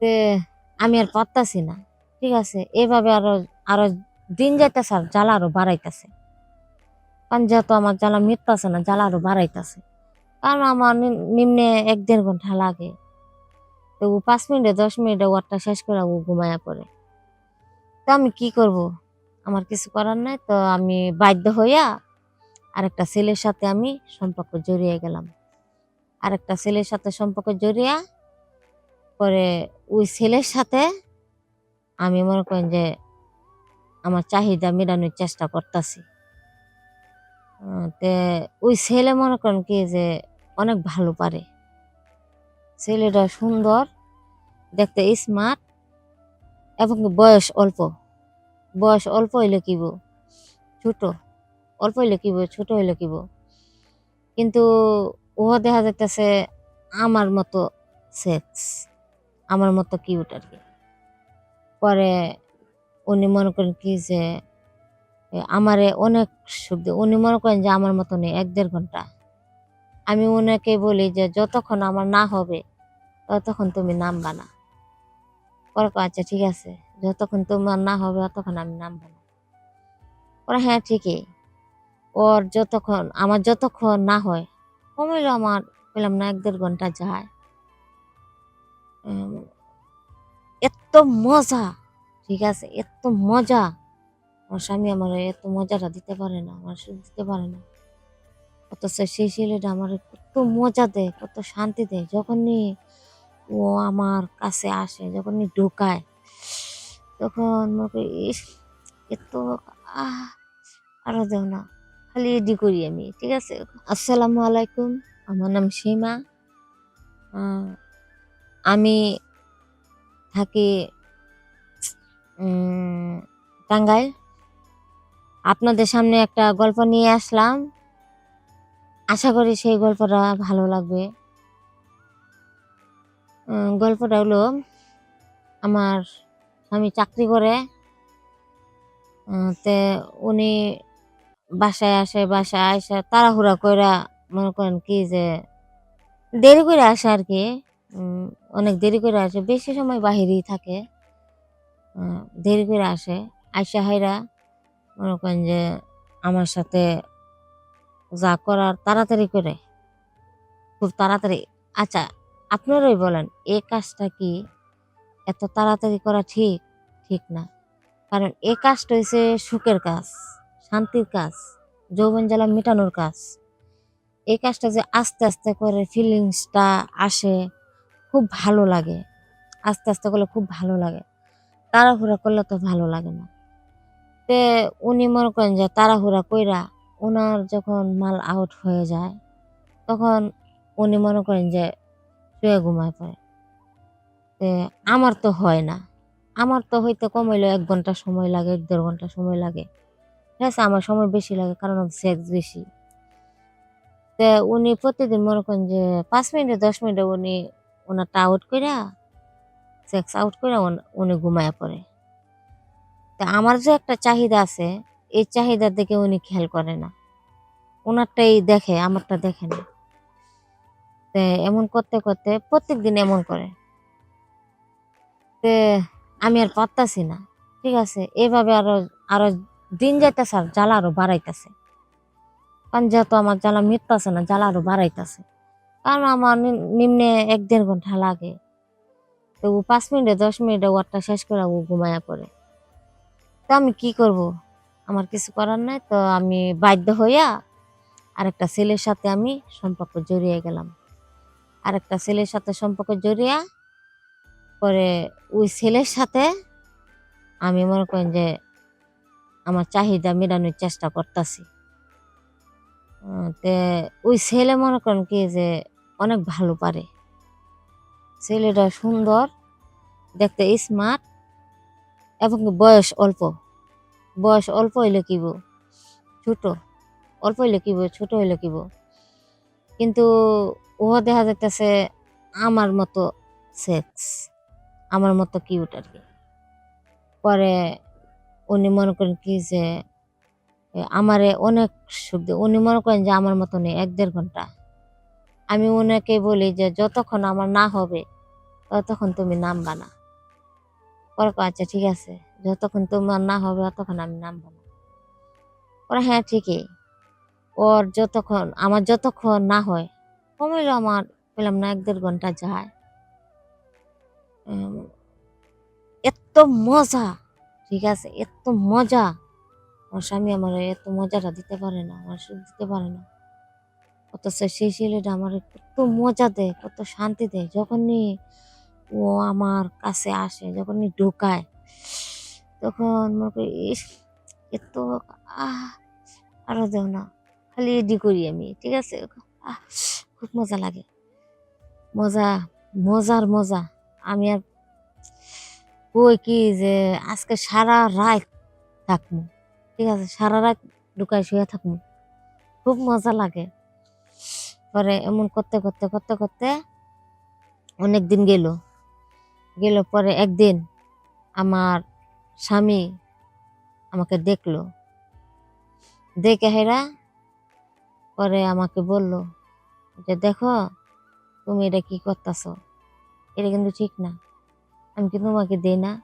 তে আমি আর পারতাছি না, ঠিক আছে? এভাবে আরও আরও দিন যাইতেছে আর জ্বালা আরও বাড়াইতেছে। কারণ যেহেতু আমার জ্বালা মিটতেছে না, জ্বালা আরও বাড়াইতেছে। কারণ আমার নিম্নে এক দেড় ঘণ্টা লাগে। তো ও পাঁচ মিনিটে, দশ মিনিটে ওয়ারটা শেষ করে ও ঘুমায়া পড়ে। তো আমি কি করব? আমার কিছু করার নাই, তো আমি বাধ্য হইয়া আরেকটা ছেলের সাথে আমি সম্পর্ক জড়িয়ে গেলাম। আরেকটা ছেলের সাথে সম্পর্ক জড়িয়া পরে ওই ছেলের সাথে আমি মনে করেন যে আমার চাহিদা মেটানোর চেষ্টা করতেছি। তে ওই ছেলে মনে করেন কি যে অনেক ভালো পারে। ছেলেটা সুন্দর, দেখতে স্মার্ট এবং বয়স অল্প। বয়স অল্প হইলে কিব ছোট। অল্প হইলে কিব ছোট হইলে কিব কিন্তু ও দেখা যাইতেছে আমার মতো সেক্স আমার মতো কিউট আর কি। পরে উনি মনে করেন কি যে আমারে অনেক দেয়, উনি মনে করেন যে আমার মতো নেই, এক দেড় ঘণ্টা। আমি ওনাকে বলি যে, যতক্ষণ আমার না হবে, ততক্ষণ তুমি নামবা না। পরে আচ্ছা ঠিক আছে, যতক্ষণ তোমার না হবে, ততক্ষণ আমি নামবো না। পরে হ্যাঁ ঠিকই। ওর যতক্ষণ, আমার যতক্ষণ না হয় কমাইলো আমার, বললাম না, এক দেড় ঘণ্টা যায়। এত মজা, ঠিক আছে? এত মজা। আমার স্বামী আমার এত মজাটা দিতে পারে না, আমার দিতে পারে না। অথচ সেই ছেলেটা আমার কত মজা দেয়, কত শান্তি দেয়। যখনই ও আমার কাছে আসে, যখনই ঢোকায়, তখন মনে ইস, এত আহ, আরও দেও না। খালি এডি করি আমি, ঠিক আছে? আসসালামু আলাইকুম, আমার নাম সীমা। আমি থাকি টাঙ্গাইল। আপনাদের সামনে একটা গল্প নিয়ে আসলাম। আশা করি সেই গল্পটা ভালো লাগবে। গল্পটা হলো, আমার স্বামী চাকরি করে, তে উনি বাসায় আসে বাসায় আসে তাড়াহুড়া কইরা মনে করেন কি যে, দেরি করে আসে আর কি। অনেক দেরি করে আসে, বেশি সময় বাহিরেই থাকে। দেরি করে আসে। আইসা হাইরা মনে করেন যে আমার সাথে যা করার তাড়াতাড়ি করে। খুব তাড়াতাড়ি। আচ্ছা আপনারাই বলেন এই কাজটা কি? এত তাড়াতাড়ি করা ঠিক? ঠিক না। কারণ এ কাজটা হয়েছে সুখের কাজ, শান্তির কাজ, যৌবন জ্বালা মেটানোর কাজ। এই কাজটা যে আস্তে আস্তে করে ফিলিংসটা আসে খুব ভালো লাগে। আস্তে আস্তে করলে খুব ভালো লাগে। তাড়াহুড়া করলে তো ভালো লাগে না। তে উনি মনে করেন যে তাড়াহুড়া কইরা ওনার যখন মাল আউট হয়ে যায়, তখন উনি মনে করেন যে শুয়ে ঘুমায় পড়ে। তে আমার তো হয় না। আমার তো হইতে কমাইলে এক ঘণ্টা সময় লাগে, এক দেড় ঘণ্টা সময় লাগে। ঠিক আছে, আমার সময় বেশি লাগে কারণ সেক্স বেশি। তে উনি প্রতিদিন মনে করেন যে পাঁচ মিনিটে দশ মিনিটে উনি ওনারটা আউট কইরা সেক্স আউট উন- উনি ঘুমায় পড়ে। তা আমার যে একটা চাহিদা আছে, এই চাহিদার দিকে উনি খেয়াল করে না। ওনারটাই দেখে, আমারটা দেখে না। তে এমন করতে করতে প্রত্যেক দিন এমন করে। তে আমি আর পারতাছি না, ঠিক আছে? এভাবে আরও আরও দিন যাইতেছে আর জ্বালা আরও বাড়াইতেছে। কারণ যেহেতু আমার জ্বালা মিটতেছে না, জ্বালা আরও বাড়াইতেছে। কারণ আমার নিম্নে এক দেড় ঘণ্টা লাগে। তো ও পাঁচ মিনিটে, দশ মিনিটে ওয়ারটা শেষ করে ও ঘুমায়া পড়ে। তো আমি কি করব? আমার কিছু করার নাই, তো আমি বাধ্য হইয়া আরেকটা ছেলের সাথে আমি সম্পর্ক জড়িয়ে গেলাম। আরেকটা ছেলের সাথে সম্পর্ক জড়িয়া পরে ওই ছেলের সাথে আমি মনে করেন যে আমার চাহিদা মেটানোর চেষ্টা করতেছি। তে ওই ছেলে মনে করেন কি যে অনেক ভালো পারে। ছেলেটা সুন্দর, দেখতে স্মার্ট এবং বয়স অল্প। বয়স অল্প হইলে কিব ছোট। অল্প হইলে কিব ছোট হইলে কিব কিন্তু ও দেখা যাইতেছে আমার মতো সেক্স আমার মতো কিউট আর কি। পরে উনি মনে করেন কি যে আমারে অনেক সুখ উনি মনে করেন যে আমার মতো নেই এক দেড় ঘণ্টা। আমি ওনাকে বলি যে, যতক্ষণ আমার না হবে, ততক্ষণ তুমি নামবা না। পরে আচ্ছা ঠিক আছে। যতক্ষণ তোমার না হবে, ততক্ষণ আমি নামবো না। ওরা হ্যাঁ ঠিকই। ওর যতক্ষণ, আমার যতক্ষণ না হয় কমাইলো আমার পেলাম না, এক দেড় ঘণ্টা যায়। এত মজা, ঠিক আছে, এত মজা। আমার স্বামী আমার এত মজাটা দিতে পারে না, আমার সুখ দিতে পারে না। অথচ সেই ছেলেটা আমার কত মজা দেয়, কত শান্তি দেয়। যখনই ও আমার কাছে আসে, যখনই ঢোকায়, তখন মনে ইস, এত, আহ, আরও দেও না, খালি এডি করি আমি, ঠিক আছে? আহ, খুব মজা লাগে। মজা, মজার মজা। আমি আর কই কি যে আজকে সারা রাত থাকব, ঠিক আছে? সারা রাত ঢুকায় শুয়ে থাকব। খুব মজা লাগে। পরে এমন করতে করতে করতে করতে অনেক দিন গেল। গেল পরে একদিন আমার স্বামী আমাকে দেখল। দেখে হেরা পরে আমাকে বলল যে, দেখো, তুমি এটা কি করতেছ? এটা কিন্তু ঠিক না। আমি কিন্তু তোমাকে দিই না?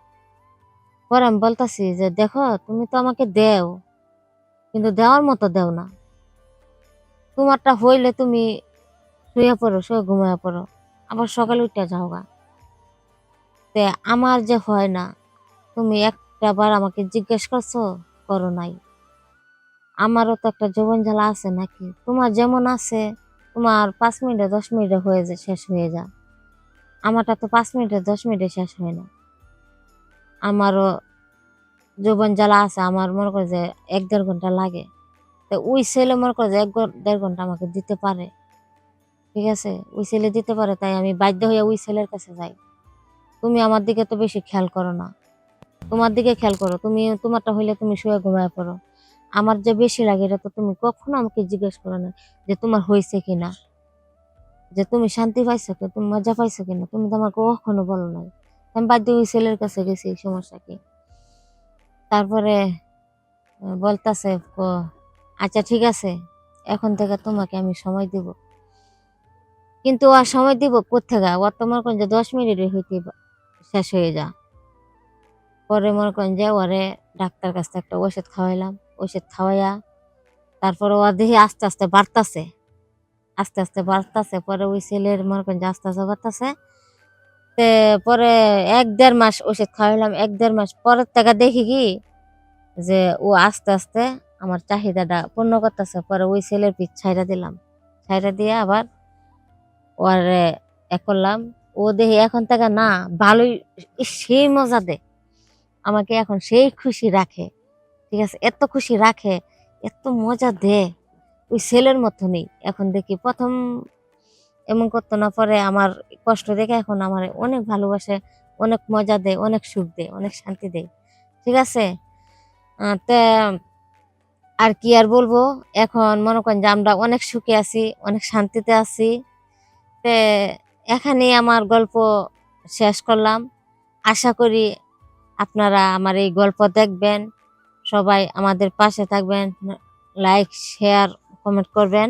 পরে আমি বলতাছি যে, দেখো, তুমি তো আমাকে দেও, কিন্তু দেওয়ার মতো দেও না। তোমারটা হইলে তুমি শুয়ে পড়ো, শুয়ে ঘুমায় পড়ো। আবার সকালে উঠে যাও গা তে আমার যে হয় না, তুমি একটা বার আমাকে জিজ্ঞেস করছ, করো নাই। আমারও তো একটা জীবন জ্বালা আছে নাকি? তোমার যেমন আছে, তোমার পাঁচ মিনিটে দশ মিনিটে হয়ে যায়, শেষ হয়ে যা আমারটা তো পাঁচ মিনিটে, দশ মিনিটে শেষ হয় না। আমারও যৌবন জ্বালা আছে, আমার মনে করে যে এক দেড় ঘণ্টা লাগে। তো ওই ছেলে মনে করে যে এক দেড় ঘণ্টা আমাকে দিতে পারে। ঠিক আছে? ওই ছেলে দিতে পারে, তাই আমি বাধ্য হয়ে ওই ছেলের কাছে যাই। তুমি আমার দিকে তো বেশি খেয়াল করো না। তোমার দিকে খেয়াল করো। তুমি, তোমারটা হইলে তুমি শুয়ে ঘুমায় পড়ো। আমার যে বেশি লাগে এটা তো তুমি কখনো আমাকে জিজ্ঞেস করো না যে তোমার হয়েছে কিনা। যে তুমি শান্তি পাইছো কি? তুমি মজা পাইছো কিনা? তুমি তো আমাকে কখনো বলো নাই। আমি বাধ্য ওই ছেলের কাছে গেছি সমস্যা কি? তারপরে বলতাছে, ক- আচ্ছা ঠিক আছে। এখন থেকে তোমাকে আমি সময় দিব। কিন্তু আর সময় দিব কোথেকে ও তো মনে করেন যে দশ মিনিটে হইতে শেষ হয়ে যা পরে মনে করেন যে ওরে ডাক্তার কাছ একটা ওষুধ খাওয়াইলাম। ওষুধ খাওয়াইয়া তারপরে ও দেখি আস্তে আস্তে বাড়তাছে। আস্তে আস্তে বাড়তাছে। পরে ওই ছেলের মনে করেন যে আস্তে আস্তে বাড়তাছে। তে পরে এক দেড় মাস ওষুধ খাওয়াইলাম। এক দেড় মাস পরের থেকে দেখি কি? যে ও আস্তে আস্তে আমার চাহিদাটা পূর্ণ করতেছে, পরে ওই ছেলের পিঠ ছাইরা দিলাম। ছাইরা দিয়ে আবার ওরে এ করলাম, ও দেখি এখন থেকে না ভালোই সেই মজা দে আমাকে এখন সেই খুশি রাখে, ঠিক আছে? এত খুশি রাখে, এত মজা দে ওই ছেলের মতো নেই এখন দেখি প্রথম এমন করতো না, পরে আমার কষ্ট দেখে এখন আমার অনেক ভালোবাসে, অনেক মজা দেয়, অনেক সুখ দেয়, অনেক শান্তি দেয়, ঠিক আছে? তে আর কি আর বলব? এখন মনে করেন যে আমরা অনেক সুখে আছি, অনেক শান্তিতে আছি। তে এখানে আমার গল্প শেষ করলাম। আশা করি আপনারা আমার এই গল্প দেখবেন। সবাই আমাদের পাশে থাকবেন। লাইক, শেয়ার, কমেন্ট করবেন।